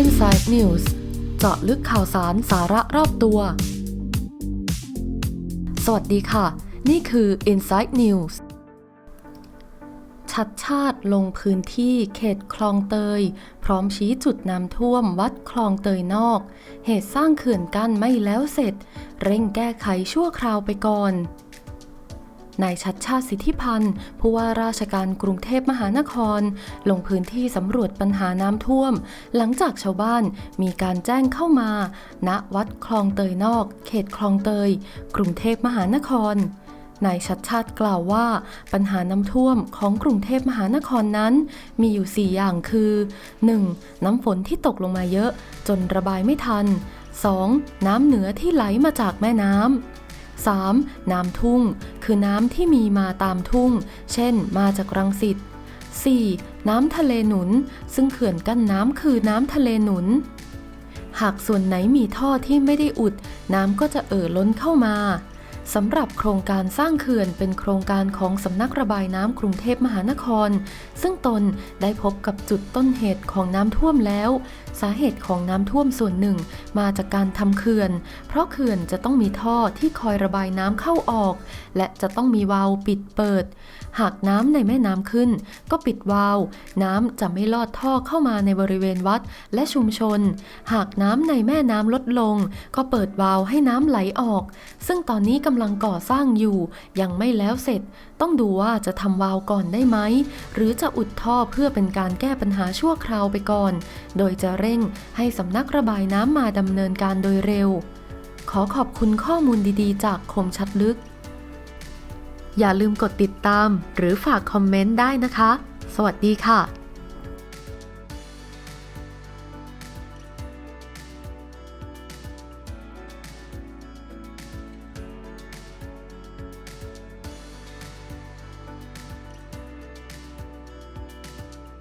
Inside News เจาะลึกข่าวสารสาระรอบตัว สวัสดีค่ะ นี่คือ Inside News ชัดชาติลงพื้นที่เขตคลองเตย พร้อมชี้จุดน้ำท่วมวัดคลองเตยนอก เหตุสร้างเขื่อนกั้นไม่แล้วเสร็จ เร่งแก้ไขชั่วคราวไปก่อน นายชัดชาติสิทธิพันธ์ผู้ว่าราชการกรุงเทพมหานคร ลงพื้นที่สำรวจปัญหาน้ำท่วม หลังจากชาวบ้านมีการแจ้งเข้ามา ณวัดคลองเตยนอก เขตคลองเตย กรุงเทพมหานครนายชัดชาติกล่าวว่า ปัญหาน้ำท่วมของกรุงเทพมหานครนั้น มีอยู่ 4 อย่างคือ 1. น้ำฝนที่ตกลงมาเยอะ จนระบายไม่ทัน 2. น้ำเหนือที่ไหลมาจากแม่น้ำ 3. น้ำทุ่ง คือน้ำที่มีมาตามทุ่ง เช่น มาจากรังสิต 4. น้ำทะเลหนุน ซึ่งเขื่อนกั้นน้ำคือน้ำทะเลหนุน หากส่วนไหนมีท่อที่ไม่ได้อุด น้ำก็จะเอ่อล้นเข้ามา สำหรับโครงการสร้างเขื่อนเป็นโครงการของสำนักระบายน้ำกรุงเทพมหานคร ซึ่งตนได้พบกับจุดต้นเหตุของน้ำท่วมแล้ว สาเหตุของน้ำท่วมส่วนหนึ่งมาจากการทำเขื่อน เพราะเขื่อนจะต้องมีท่อที่คอยระบายน้ำเข้าออก และจะต้องมีวาล์วปิดเปิด หากน้ำในแม่น้ำขึ้น ก็ปิดวาล์วน้ำจะไม่ลอดท่อเข้ามาในบริเวณวัดและชุมชน หากน้ำในแม่น้ำลดลง ก็เปิดวาล์วให้น้ำไหลออก ซึ่งตอนนี้กำำลังก่อสร้างอยู่ ยังไม่แล้วเสร็จ ต้องดูว่าจะทำวาล์วก่อนได้ไหม หรือจะอุดท่อเพื่อเป็นการแก้ปัญหาชั่วคราวไปก่อน โดยจะเร่งให้สำนักระบายน้ำมาดำเนินการโดยเร็ว ขอขอบคุณข้อมูลดีๆ จากคมชัดลึก อย่าลืมกดติดตาม หรือฝากคอมเมนต์ได้นะคะ สวัสดีค่ะ